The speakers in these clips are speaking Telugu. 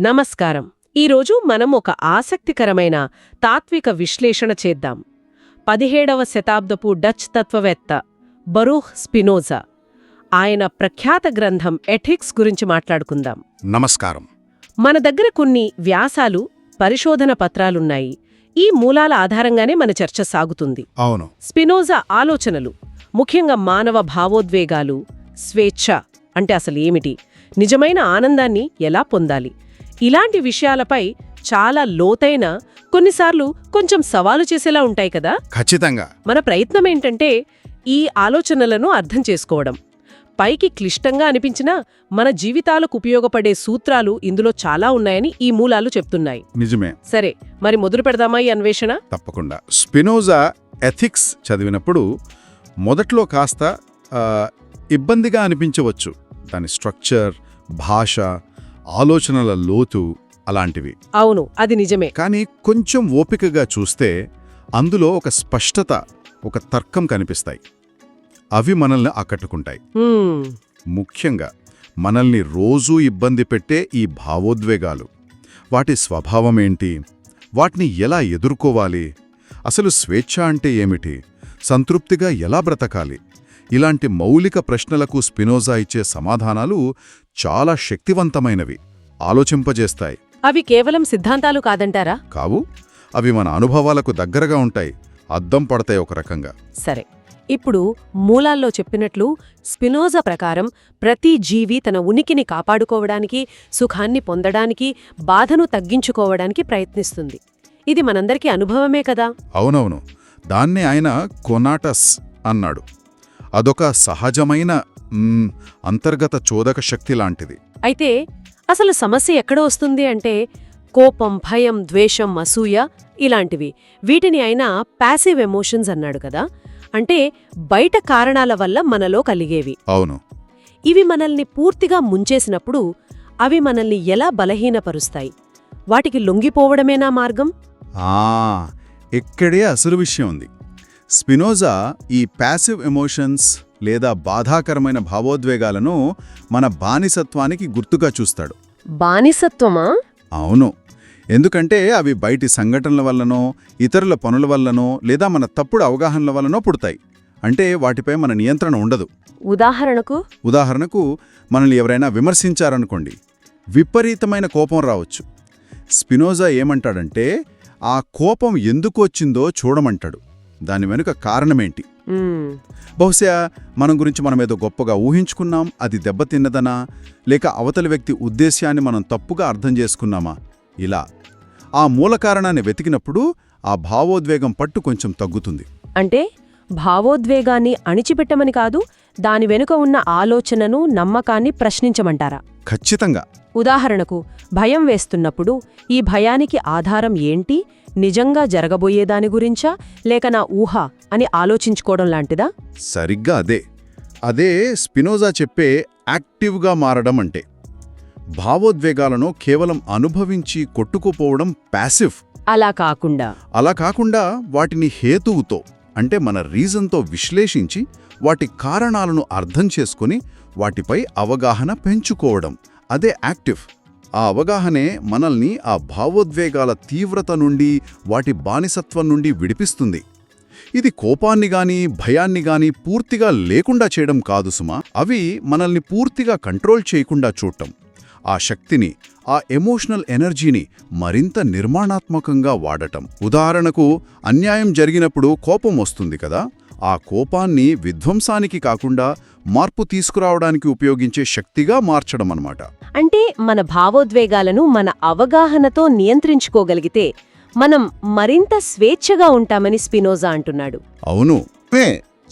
నమస్కారం. ఈరోజు మనం ఒక ఆసక్తికరమైన తాత్విక విశ్లేషణ చేద్దాం. పదిహేడవ శతాబ్దపు డచ్ తత్వవేత్త బరూహ్ స్పినోజా ఆయన ప్రఖ్యాత గ్రంథం ఎథిక్స్ గురించి మాట్లాడుకుందాం. నమస్కారం. మన దగ్గర కొన్ని వ్యాసాలు పరిశోధన పత్రాలున్నాయి. ఈ మూలాల ఆధారంగానే మన చర్చ సాగుతుంది. అవును. స్పినోజా ఆలోచనలు ముఖ్యంగా మానవ భావోద్వేగాలు స్వేచ్ఛ అంటే అసలు ఏమిటి నిజమైన ఆనందాన్ని ఎలా పొందాలి ఇలాంటి విషయాలపై చాలా లోతైన కొన్నిసార్లు కొంచెం సవాలు చేసేలా ఉంటాయి కదా? ఖచ్చితంగా. మన ప్రయత్నం ఏంటంటే ఈ ఆలోచనలను అర్థం చేసుకోవడం. పైకి క్లిష్టంగా అనిపించినా మన జీవితాలకు ఉపయోగపడే సూత్రాలు ఇందులో చాలా ఉన్నాయని ఈ మూలాలు చెప్తున్నాయి. నిజమే. సరే మరి మొదలు పెడదామా ఈ అన్వేషణ? తప్పకుండా. స్పినోజా ఎథిక్స్ చదివినప్పుడు మొదట్లో కాస్త ఇబ్బందిగా అనిపించవచ్చు. దాని స్ట్రక్చర్ భాష ఆలోచనల లోతు అలాంటివి. అవును అది నిజమే. కానీ కొంచెం ఓపికగా చూస్తే అందులో ఒక స్పష్టత ఒక తర్కం కనిపిస్తాయి. అవి మనల్ని ఆకట్టుకుంటాయి. ముఖ్యంగా మనల్ని రోజూ ఇబ్బంది పెట్టే ఈ భావోద్వేగాలు. వాటి స్వభావమేంటి వాటిని ఎలా ఎదుర్కోవాలి? అసలు స్వేచ్ఛ అంటే ఏమిటి? సంతృప్తిగా ఎలా బ్రతకాలి? ఇలాంటి మౌలిక ప్రశ్నలకు స్పినోజా ఇచ్చే సమాధానాలు చాలా శక్తివంతమైనవి ఆలోచింపజేస్తాయి. అవి కేవలం సిద్ధాంతాలు కాదంటారా? కావు. అవి మన అనుభవాలకు దగ్గరగా ఉంటాయి అద్దం పడతాయి ఒక రకంగా. సరే ఇప్పుడు మూలాల్లో చెప్పినట్లు స్పినోజా ప్రకారం ప్రతి జీవి తన ఉనికిని కాపాడుకోవడానికి సుఖాన్ని పొందడానికి బాధను తగ్గించుకోవడానికి ప్రయత్నిస్తుంది. ఇది మనందరికీ అనుభవమే కదా? అవునవును. దాన్నే ఆయన కొనాటస్ అన్నాడు. అదొక సహజమైన అంతర్గత చోదక శక్తి లాంటిది. అయితే అసలు సమస్య ఎక్కడ వస్తుంది అంటే కోపం భయం ద్వేషం అసూయ ఇలాంటివి. వీటిని ఆయన ప్యాసివ్ ఎమోషన్స్ అన్నాడు కదా. అంటే బయట కారణాల వల్ల మనలో కలిగేవి. అవును. ఇవి మనల్ని పూర్తిగా ముంచేసినప్పుడు అవి మనల్ని ఎలా బలహీనపరుస్తాయి? వాటికి లొంగిపోవడమేనా మార్గం? ఆ ఇక్కడే అసలు విషయం ఉంది. స్పినోజా ఈ ప్యాసివ్ ఎమోషన్స్ లేదా బాధాకరమైన భావోద్వేగాలను మన బానిసత్వానికి గుర్తుగా చూస్తాడు. బానిసత్వమా? అవును. ఎందుకంటే అవి బయటి సంఘటనల వల్లనో ఇతరుల పనుల వల్లనో లేదా మన తప్పుడు అవగాహనల వల్లనో పుడతాయి. అంటే వాటిపై మన నియంత్రణ ఉండదు. ఉదాహరణకు? ఉదాహరణకు మనల్ని ఎవరైనా విమర్శించారనుకోండి విపరీతమైన కోపం రావచ్చు. స్పినోజా ఏమంటాడంటే ఆ కోపం ఎందుకు వచ్చిందో చూడమంటాడు. దాని వెనుక కారణమేంటి? బహుశా మనం గురించి మనం ఏదో గొప్పగా ఊహించుకున్నాం అది దెబ్బతిన్నదనా లేక అవతలి వ్యక్తి ఉద్దేశ్యాన్ని మనం తప్పుగా అర్థం చేసుకున్నామా? ఇలా. ఆ మూల కారణాన్ని వెతికినప్పుడు ఆ భావోద్వేగం పట్టు కొంచెం తగ్గుతుంది. అంటే భావోద్వేగాన్ని అణిచిపెట్టమని కాదు దాని వెనుక ఉన్న ఆలోచనను నమ్మకాన్ని ప్రశ్నించమంటారా? ఖచ్చితంగా. ఉదాహరణకు భయం వేస్తున్నప్పుడు ఈ భయానికి ఆధారం ఏంటి? నిజంగా జరగబోయేదాని గురించా? లేక నా ఊహ అని ఆలోచించుకోవడం లాంటిదా? సరిగ్గా అదే. అదే స్పినోజా చెప్పే యాక్టివ్గా మారడం అంటే. భావోద్వేగాలను కేవలం అనుభవించి కొట్టుకుపోవడం ప్యాసివ్. అలా కాకుండా. అలా కాకుండా వాటిని హేతువుతో అంటే మన రీజన్తో విశ్లేషించి వాటి కారణాలను అర్థం చేసుకుని వాటిపై అవగాహన పెంచుకోవడం. అదే యాక్టివ్. ఆ అవగాహనే మనల్ని ఆ భావోద్వేగాల తీవ్రత నుండి వాటి బానిసత్వం నుండి విడిపిస్తుంది. ఇది కోపాన్ని గాని భయాన్ని గాని పూర్తిగా లేకుండా చేయడం కాదు సుమా. అవి మనల్ని పూర్తిగా కంట్రోల్ చేయకుండా చూడటం. ఆ శక్తిని ఆ ఎమోషనల్ ఎనర్జీని మరింత నిర్మాణాత్మకంగా వాడటం. ఉదాహరణకు అన్యాయం జరిగినప్పుడు కోపం వస్తుంది కదా? ఆ కోపాన్ని విధ్వంసానికి కాకుండా మార్పు తీసుకురావడానికి ఉపయోగించే శక్తిగా మార్చడం అన్నమాట. అంటే మన భావోద్వేగాలను మన అవగాహనతో నియంత్రించుకోగలిగితే మనం మరింత స్వేచ్ఛగా ఉంటామని స్పినోజా అంటున్నాడు. అవును.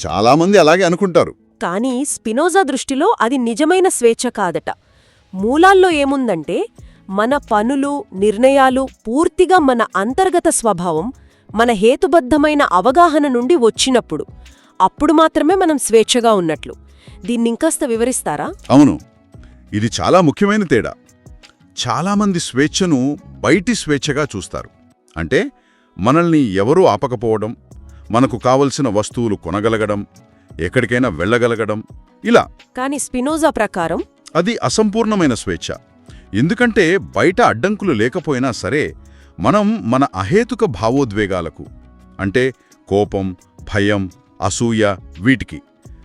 చాలామంది అలాగే అనుకుంటారు. కానీ స్పినోజా దృష్టిలో అది నిజమైన స్వేచ్ఛ కాదట. మూలాల్లో ఏముందంటే మన పనులు నిర్ణయాలు పూర్తిగా మన అంతర్గత స్వభావం మన హేతుబద్ధమైన అవగాహన నుండి వచ్చినప్పుడు అప్పుడు మాత్రమే మనం స్వేచ్ఛగా ఉన్నట్లు. దీన్నింకాస్త వివరిస్తారా? అవును. ఇది చాలా ముఖ్యమైన తేడా. చాలామంది స్వేచ్ఛను బయటి స్వేచ్ఛగా చూస్తారు. అంటే మనల్ని ఎవరూ ఆపకపోవడం మనకు కావలసిన వస్తువులు కొనగలగడం ఎక్కడికైనా వెళ్ళగలగడం ఇలా. కాని స్పినోజా ప్రకారం? అది అసంపూర్ణమైన స్వేచ్ఛ. ఎందుకంటే బయట అడ్డంకులు లేకపోయినా సరే మనం మన అహేతుక భావోద్వేగాలకు అంటే కోపం భయం అసూయ వీటికి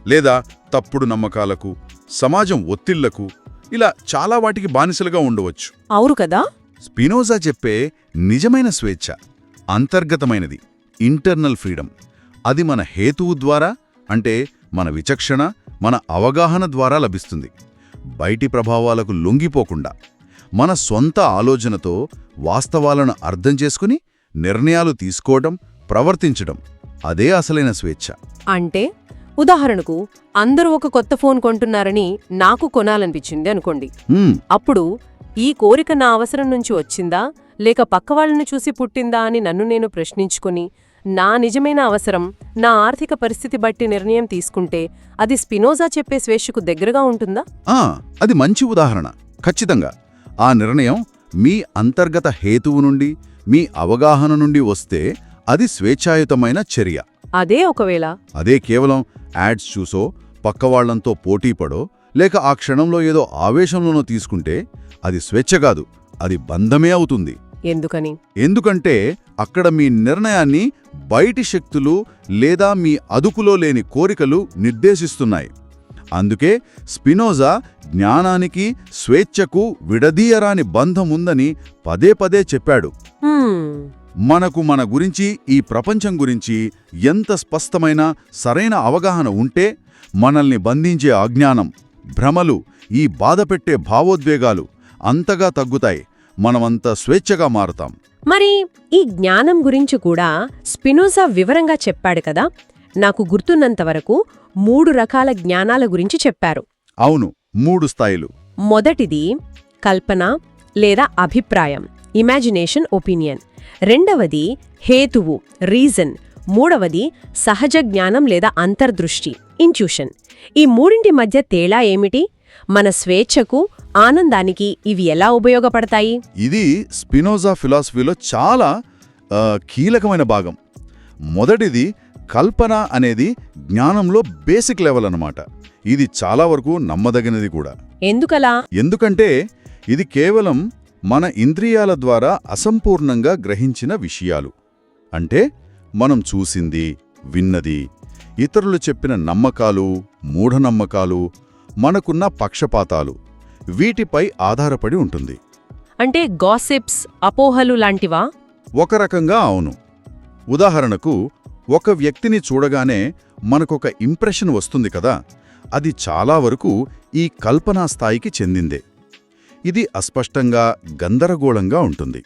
లేదా తప్పుడు నమ్మకాలకు సమాజం ఒత్తిళ్ళకు ఇలా చాలా వాటికి బానిసలుగా ఉండవచ్చు. అవురు కదా? స్పినోజా చెప్పే నిజమైన స్వేచ్ఛ అంతర్గతమైనది ఇంటర్నల్ ఫ్రీడమ్. అది మన హేతువు ద్వారా అంటే మన విచక్షణ మన అవగాహన ద్వారా లభిస్తుంది. బయటి ప్రభావాలకు లొంగిపోకుండా మన సొంత ఆలోచనతో వాస్తవాలను అర్థం చేసుకుని నిర్ణయాలు తీసుకోవడం ప్రవర్తించడం అదే అసలైన స్వేచ్ఛ. అంటే ఉదాహరణకు అందరూ ఒక కొత్త ఫోన్ కొంటున్నారని నాకు కొనాలనిపించింది అనుకోండి. అప్పుడు ఈ కోరిక నా అవసరం నుంచి వచ్చిందా? లేక పక్కవాళ్ళని చూసి పుట్టిందా అని నన్ను నేను ప్రశ్నించుకుని నా నిజమైన అవసరం నా ఆర్థిక పరిస్థితి బట్టి నిర్ణయం తీసుకుంటే అది స్పినోజా చెప్పే స్వేచ్ఛకు దగ్గరగా ఉంటుందా? అది మంచి ఉదాహరణ. ఖచ్చితంగా. ఆ నిర్ణయం మీ అంతర్గత హేతువు నుండి మీ అవగాహన నుండి వస్తే అది స్వేచ్ఛాయుతమైన చర్య. అదే ఒకవేళ. అదే కేవలం యాడ్స్ చూసో పక్కవాళ్ళంతో పోటీపడో లేక ఆ క్షణంలో ఏదో ఆవేశంలోనో తీసుకుంటే అది స్వేచ్ఛ కాదు అది బంధమే అవుతుంది. ఎందుకని? ఎందుకంటే అక్కడ మీ నిర్ణయాన్ని బయటి శక్తులు లేదా మీ అదుపులో లేని కోరికలు నిర్దేశిస్తున్నాయి. అందుకే స్పినోజా జ్ఞానానికి స్వేచ్ఛకు విడదీయరాని బంధం ఉందని పదే పదే చెప్పాడు. మనకు మన గురించి ఈ ప్రపంచం గురించి ఎంత స్పష్టమైన సరైన అవగాహన ఉంటే మనల్ని బంధించే అజ్ఞానం భ్రమలు ఈ బాధపెట్టే భావోద్వేగాలు అంతగా తగ్గుతాయి. మనమంత స్వేచ్ఛగా మారుతాం. మరి ఈ జ్ఞానం గురించి కూడా స్పినోజా వివరంగా చెప్పాడు కదా? నాకు గుర్తున్నంతవరకు మూడు రకాల జ్ఞానాల గురించి చెప్పారు. అవును మూడు స్థాయిలు. మొదటిది కల్పన లేదా అభిప్రాయం ఇమాజినేషన్ ఒపీనియన్ రెండవది హేతువు రీజన్ మూడవది సహజ జ్ఞానం లేదా అంతర్దృష్టి ఇంట్యూషన్ ఈ మూడింటి మధ్య తేడా ఏమిటి? మన స్వేచ్ఛకు ఆనందానికి ఇవి ఎలా ఉపయోగపడతాయి? ఇది స్పినోజా ఫిలాసఫీలో చాలా కీలకమైన భాగం. మొదటిది కల్పన అనేది జ్ఞానంలో బేసిక్ లెవెల్ అన్నమాట. ఇది చాలా వరకు నమ్మదగినది కూడా. ఎందుకలా? ఎందుకంటే ఇది కేవలం మన ఇంద్రియాల ద్వారా అసంపూర్ణంగా గ్రహించిన విషయాలు. అంటే మనం చూసింది విన్నది ఇతరులు చెప్పిన నమ్మకాలు మూఢనమ్మకాలు మనకున్న పక్షపాతాలు వీటిపై ఆధారపడి ఉంటుంది. అంటే గాసిప్స్ అపోహలు లాంటివా? ఒక రకంగా అవును. ఉదాహరణకు ఒక వ్యక్తిని చూడగానే మనకొక ఇంప్రెషన్ వస్తుంది కదా? అది చాలా వరకు ఈ కల్పనా స్థాయికి చెందిందే. ఇది అస్పష్టంగా గందరగోళంగా ఉంటుంది.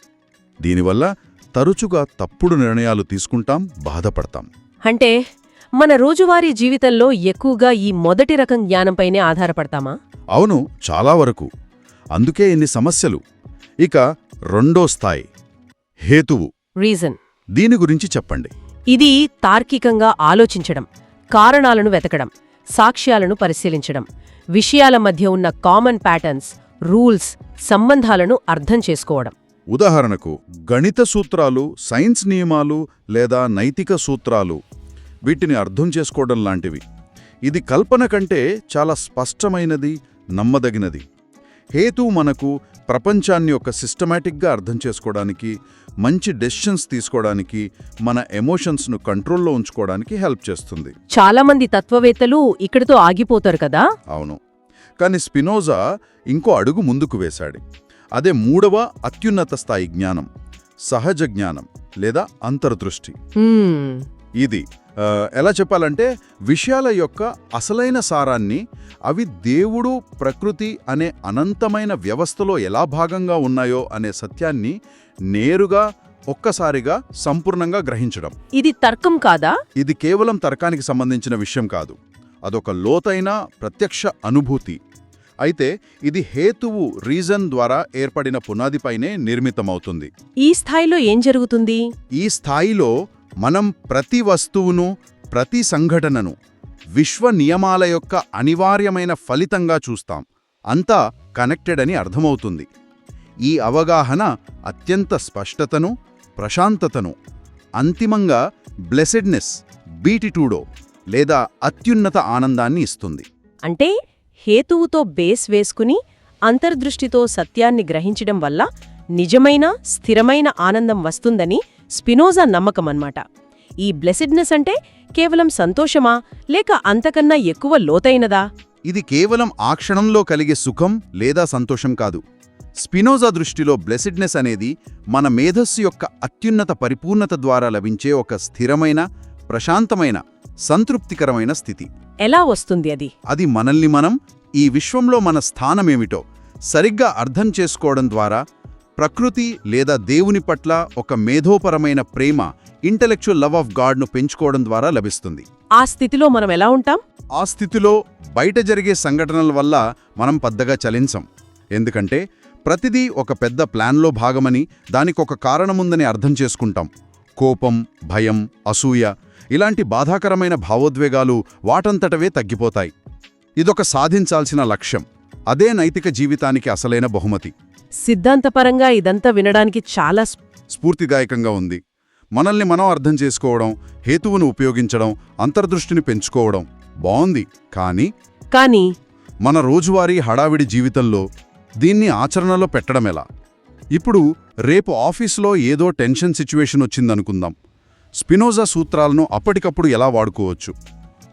దీనివల్ల తరచుగా తప్పుడు నిర్ణయాలు తీసుకుంటాం బాధపడతాం. అంటే మన రోజువారీ జీవితంలో ఎక్కువగా ఈ మొదటి రకం జ్ఞానంపైనే ఆధారపడతామా? అవును చాలా వరకు. అందుకే ఇన్ని సమస్యలు. ఇక రెండో స్థాయి హేతువు. రీజన్ దీని గురించి చెప్పండి. ఇది తార్కికంగా ఆలోచించడం కారణాలను వెతకడం సాక్ష్యాలను పరిశీలించడం విషయాల మధ్య ఉన్న కామన్ ప్యాటర్న్స్ రూల్స్ సంబంధాలను అర్థం చేసుకోవడం. ఉదాహరణకు గణిత సూత్రాలు సైన్స్ నియమాలు లేదా నైతిక సూత్రాలు వీటిని అర్థం చేసుకోవడం లాంటివి. ఇది కల్పన కంటే చాలా స్పష్టమైనది నమ్మదగినది. హేతు మనకు ప్రపంచాన్ని ఒక సిస్టమేటిక్గా అర్థం చేసుకోవడానికి మంచి డెసిషన్స్ తీసుకోవడానికి మన ఎమోషన్స్ను కంట్రోల్లో ఉంచుకోవడానికి హెల్ప్ చేస్తుంది. చాలా మంది తత్వవేత్తలు ఇక్కడితో ఆగిపోతారు కదా? అవును. కానీ స్పినోజా ఇంకో అడుగు ముందుకు వేశాడు. అదే మూడవ అత్యున్నత స్థాయి జ్ఞానం సహజ జ్ఞానం లేదా అంతర్దృష్టి. ఇది ఎలా చెప్పాలంటే విషయాల యొక్క అసలైన సారాన్ని అవి దేవుడు ప్రకృతి అనే అనంతమైన వ్యవస్థలో ఎలా భాగంగా ఉన్నాయో అనే సత్యాన్ని నేరుగా ఒక్కసారిగా సంపూర్ణంగా గ్రహించడం. ఇది తర్కం కాదా? ఇది కేవలం తర్కానికి సంబంధించిన విషయం కాదు. అదొక లోతైన ప్రత్యక్ష అనుభూతి. అయితే ఇది హేతువు రీజన్ ద్వారా ఏర్పడిన పునాదిపైనే నిర్మితమవుతుంది. ఈ స్థాయిలో ఏం జరుగుతుంది? ఈ స్థాయిలో మనం ప్రతి వస్తువును ప్రతి సంఘటనను విశ్వ నియమాల యొక్క అనివార్యమైన ఫలితంగా చూస్తాం. అంతా కనెక్టెడ్ అని అర్థమవుతుంది. ఈ అవగాహన అత్యంత స్పష్టతను ప్రశాంతతను అంతిమంగా బ్లెసెడ్నెస్ బీటిటూడో లేదా అత్యున్నత ఆనందాన్ని ఇస్తుంది. అంటే హేతువుతో బేస్ వేసుకుని అంతర్దృష్టితో సత్యాన్ని గ్రహించడం వల్ల నిజమైన స్థిరమైన ఆనందం వస్తుందని స్పినోజా నమ్మకమన్నమాట ఈ బ్లెసిడ్నెస్ అంటే కేవలం సంతోషమా? లేక అంతకన్నా ఎక్కువ లోతైనదా? ఇది కేవలం ఆ క్షణంలో కలిగే సుఖం లేదా సంతోషం కాదు. స్పినోజా దృష్టిలో బ్లెసిడ్నెస్ అనేది మన మేధస్సు యొక్క అత్యున్నత పరిపూర్ణత ద్వారా లభించే ఒక స్థిరమైన ప్రశాంతమైన సంతృప్తికరమైన స్థితి. ఎలా వస్తుంది అది? అది మనల్ని మనం ఈ విశ్వంలో మన స్థానమేమిటో సరిగ్గా అర్థం చేసుకోవడం ద్వారా ప్రకృతి లేదా దేవుని పట్ల ఒక మేధోపరమైన ప్రేమ ఇంటలెక్చువల్ లవ్ ఆఫ్ గాడ్ను పెంచుకోవడం ద్వారా లభిస్తుంది. ఆ స్థితిలో మనం ఎలా ఉంటాం? ఆ స్థితిలో బయట జరిగే సంఘటనల వల్ల మనం పెద్దగా చలించం. ఎందుకంటే ప్రతిదీ ఒక పెద్ద ప్లాన్లో భాగమని దానికొక కారణముందని అర్థం చేసుకుంటాం. కోపం భయం అసూయ ఇలాంటి బాధాకరమైన భావోద్వేగాలు వాటంతటవే తగ్గిపోతాయి. ఇదొక సాధించాల్సిన లక్ష్యం. అదే నైతిక జీవితానికి అసలైన బహుమతి. సిద్ధాంతపరంగా ఇదంతా వినడానికి చాలా స్ఫూర్తిదాయకంగా ఉంది. మనల్ని మనం అర్థం చేసుకోవడం హేతువును ఉపయోగించడం అంతర్దృష్టిని పెంచుకోవడం బావుంది. కానీ కానీ మన రోజువారీ హడావిడి జీవితంలో దీన్ని ఆచరణలో పెట్టడమెలా ఇప్పుడు రేపు ఆఫీసులో ఏదో టెన్షన్ సిచ్యువేషన్ వచ్చిందనుకుందాం. స్పినోజా సూత్రాలను అప్పటికప్పుడు ఎలా వాడుకోవచ్చు?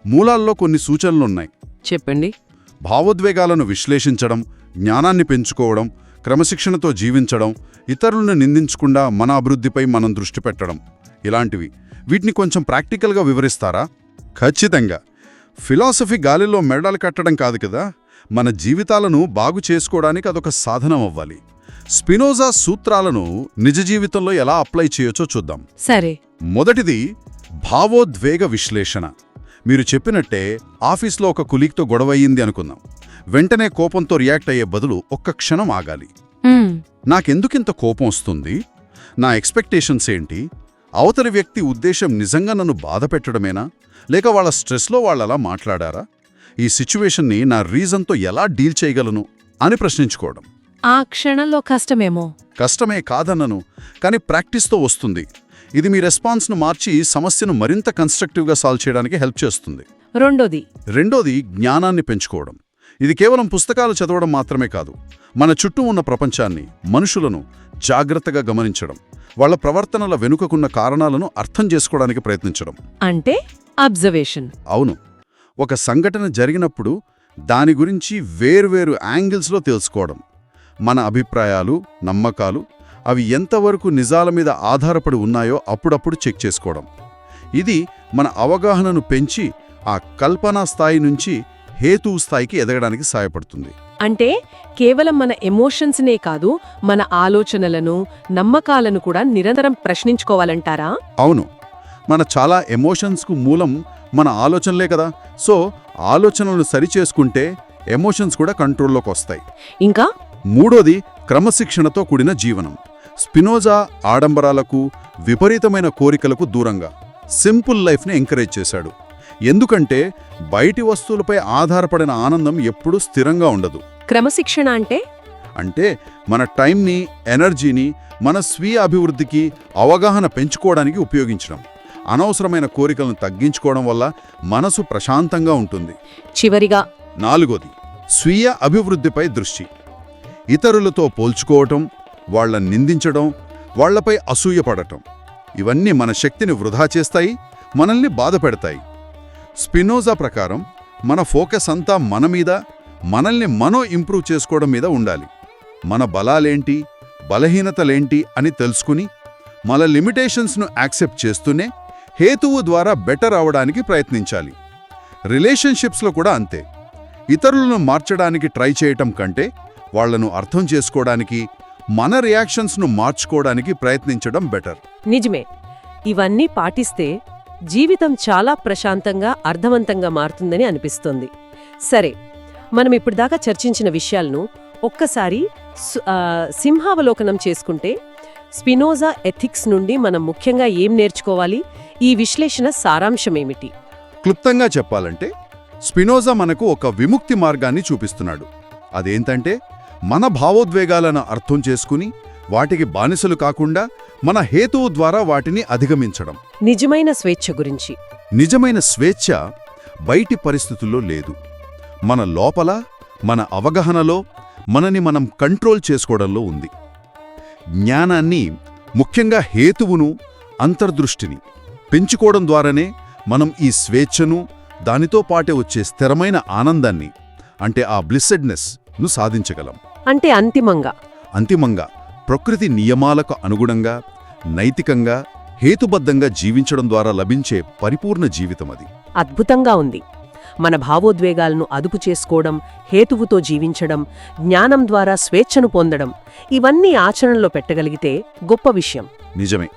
మూలాల్లో కొన్ని సూచనలున్నాయి. చెప్పండి. భావోద్వేగాలను విశ్లేషించడం జ్ఞానాన్ని పెంచుకోవడం క్రమశిక్షణతో జీవించడం ఇతరులను నిందించకుండా మన అభివృద్ధిపై మనం దృష్టి పెట్టడం. ఇలాంటివి. వీటిని కొంచెం ప్రాక్టికల్గా వివరిస్తారా? ఖచ్చితంగా. ఫిలాసఫీ గాలిలో మెడలు కట్టడం కాదు కదా? మన జీవితాలను బాగు చేసుకోవడానికి అదొక సాధనం అవ్వాలి. స్పినోజా సూత్రాలను నిజ జీవితంలో ఎలా అప్లై చేయొచ్చో చూద్దాం. సరే. మొదటిది భావోద్వేగ విశ్లేషణ. మీరు చెప్పినట్టే ఆఫీస్లో ఒక కులీగ్తో గొడవయ్యింది అనుకుందాం. వెంటనే కోపంతో రియాక్ట్ అయ్యే బదులు ఒక్క క్షణం ఆగాలి. నాకెందుకింత కోపం వస్తుంది? నా ఎక్స్పెక్టేషన్స్ ఏంటి? అవతలి వ్యక్తి ఉద్దేశం నిజంగా నన్ను బాధ పెట్టడమేనా? లేక వాళ్ళ స్ట్రెస్లో వాళ్ళలా మాట్లాడారా? ఈ సిచ్యువేషన్ని నా రీజన్తో ఎలా డీల్ చేయగలను? అని ప్రశ్నించుకోవడం. ఆ క్షణంలో కష్టమేమో. కష్టమే కాదన్నను కానీ ప్రాక్టీస్తో వస్తుంది. ఇది మీ రెస్పాన్స్ను మార్చి సమస్యను మరింత కన్స్ట్రక్టివ్గా సాల్వ్ చేయడానికి హెల్ప్ చేస్తుంది. రెండోది. రెండోది జ్ఞానాన్ని పెంచుకోవడం. ఇది కేవలం పుస్తకాలు చదవడం మాత్రమే కాదు మన చుట్టూ ఉన్న ప్రపంచాన్ని మనుషులను జాగ్రత్తగా గమనించడం వాళ్ళ ప్రవర్తనల వెనుకకున్న కారణాలను అర్థం చేసుకోవడానికి ప్రయత్నించడం. అంటే అబ్జర్వేషన్. అవును. ఒక సంఘటన జరిగినప్పుడు దాని గురించి వేర్వేరు యాంగిల్స్లో తెలుసుకోవడం. మన అభిప్రాయాలు నమ్మకాలు అవి ఎంతవరకు నిజాల మీద ఆధారపడి ఉన్నాయో అప్పుడప్పుడు చెక్ చేసుకోవడం. ఇది మన అవగాహనను పెంచి ఆ కల్పనా స్థాయి నుంచి హేతువు స్థాయికి ఎదగడానికి సహాయపడుతుంది. అంటే కేవలం మన ఎమోషన్స్నే కాదు మన ఆలోచనలను నమ్మకాలను కూడా నిరంతరం ప్రశ్నించుకోవాలంటారా? అవును. మన చాలా ఎమోషన్స్కు మూలం మన ఆలోచనలే కదా. సో ఆలోచనలను సరిచేసుకుంటే ఎమోషన్స్ కూడా కంట్రోల్లోకి వస్తాయి. ఇంకా? మూడోది క్రమశిక్షణతో కూడిన జీవనం. స్పినోజా ఆడంబరాలకు విపరీతమైన కోరికలకు దూరంగా సింపుల్ లైఫ్ని ఎంకరేజ్ చేశాడు. ఎందుకంటే బయటి వస్తువులపై ఆధారపడిన ఆనందం ఎప్పుడూ స్థిరంగా ఉండదు. క్రమశిక్షణ అంటే? అంటే మన టైంని ఎనర్జీని మన స్వీయ అభివృద్ధికి అవగాహన పెంచుకోవడానికి ఉపయోగించడం. అనవసరమైన కోరికలను తగ్గించుకోవడం వల్ల మనసు ప్రశాంతంగా ఉంటుంది. చివరిగా నాలుగోది స్వీయ అభివృద్ధిపై దృష్టి. ఇతరులతో పోల్చుకోవటం వాళ్ళని నిందించడం వాళ్ళపై అసూయపడటం. ఇవన్నీ మన శక్తిని వృధా చేస్తాయి మనల్ని బాధపెడతాయి స్పినోజా ప్రకారం మన ఫోకస్ అంతా మన మీద మనల్ని మనో ఇంప్రూవ్ చేసుకోవడం మీద ఉండాలి. మన బలాలేంటి బలహీనతలేంటి అని తెలుసుకుని మన లిమిటేషన్స్ను యాక్సెప్ట్ చేస్తూనే హేతువు ద్వారా బెటర్ అవడానికి ప్రయత్నించాలి. రిలేషన్షిప్స్లో కూడా అంతే. ఇతరులను మార్చడానికి ట్రై చేయటం కంటే వాళ్ళను అర్థం చేసుకోవడానికి మన రియాక్షన్స్ను మార్చుకోవడానికి ప్రయత్నించడం బెటర్. నిజమే. ఇవన్నీ పాటిస్తే జీవితం చాలా ప్రశాంతంగా అర్థవంతంగా మారుతుందని అనిపిస్తుంది. సరే మనం ఇప్పటిదాకా చర్చించిన విషయాలను ఒక్కసారి సింహావలోకనం చేసుకుంటే స్పినోజా ఎథిక్స్ నుండి మనం ముఖ్యంగా ఏం నేర్చుకోవాలి? ఈ విశ్లేషణ సారాంశమేమిటి? క్లుప్తంగా చెప్పాలంటే స్పినోజా మనకు ఒక విముక్తి మార్గాన్ని చూపిస్తున్నాడు. అదేంటంటే మన భావోద్వేగాలను అర్థం చేసుకుని వాటికి బానిసలు కాకుండా మన హేతువు ద్వారా వాటిని అధిగమించడం. నిజమైన స్వేచ్ఛ గురించి. నిజమైన స్వేచ్ఛ బయటి పరిస్థితుల్లో లేదు. మన లోపల మన అవగాహనలో మనని మనం కంట్రోల్ చేసుకోవడంలో ఉంది. జ్ఞానాన్ని ముఖ్యంగా హేతువును అంతర్దృష్టిని పెంచుకోవడం ద్వారానే మనం ఈ స్వేచ్ఛను దానితో పాటే వచ్చే స్థిరమైన ఆనందాన్ని అంటే ఆ బ్లిస్సెడ్నెస్ను సాధించగలం. అంటే అంతిమంగా. అంతిమంగా ప్రకృతి నియమాలకు అనుగుణంగా నైతికంగా హేతుబద్ధంగా జీవించడం ద్వారా లభించే పరిపూర్ణ జీవితం అది. అద్భుతంగా ఉంది. మన భావోద్వేగాలను అదుపు చేసుకోవడం హేతువుతో జీవించడం జ్ఞానం ద్వారా స్వేచ్ఛను పొందడం ఇవన్నీ ఆచరణలో పెట్టగలిగితే గొప్ప విషయం. నిజమే.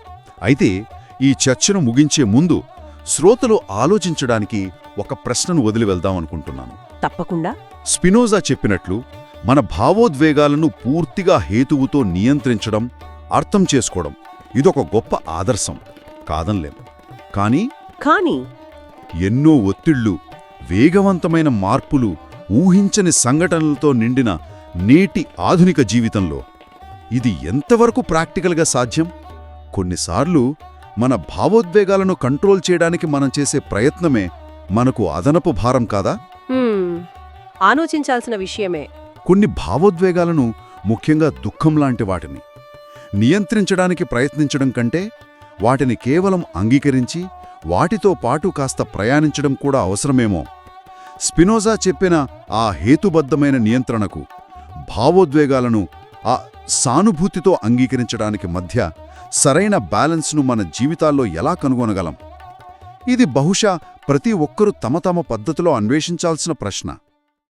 అయితే ఈ చర్చను ముగించే ముందు శ్రోతలు ఆలోచించడానికి ఒక ప్రశ్నను వదిలి వెళ్దామనుకుంటున్నాను తప్పకుండా. స్పినోజా చెప్పినట్లు మన భావోద్వేగాలను పూర్తిగా హేతువుతో నియంత్రించడం అర్థం చేసుకోవడం ఇదొక గొప్ప ఆదర్శం. కాదంలేం కానీ కానీ ఎన్నో ఒత్తిళ్ళు వేగవంతమైన మార్పులు ఊహించని సంఘటనలతో నిండిన నేటి ఆధునిక జీవితంలో ఇది ఎంతవరకు ప్రాక్టికల్గా సాధ్యం? కొన్నిసార్లు మన భావోద్వేగాలను కంట్రోల్ చేయడానికి మనం చేసే ప్రయత్నమే మనకు అదనపు భారం కాదా? ఆలోచించాల్సిన విషయమే. కొన్ని భావోద్వేగాలను ముఖ్యంగా దుఃఖం లాంటి వాటిని. నియంత్రించడానికి ప్రయత్నించడం కంటే వాటిని కేవలం అంగీకరించి వాటితో పాటు కాస్త ప్రయాణించడం కూడా అవసరమేమో. స్పినోజా చెప్పిన ఆ హేతుబద్ధమైన నియంత్రణకు భావోద్వేగాలను ఆ సానుభూతితో అంగీకరించడానికి మధ్య సరైన బ్యాలెన్స్ను మన జీవితాల్లో ఎలా కనుగొనగలం? ఇది బహుశా ప్రతి ఒక్కరూ తమ తమ పద్ధతిలో అన్వేషించాల్సిన ప్రశ్న.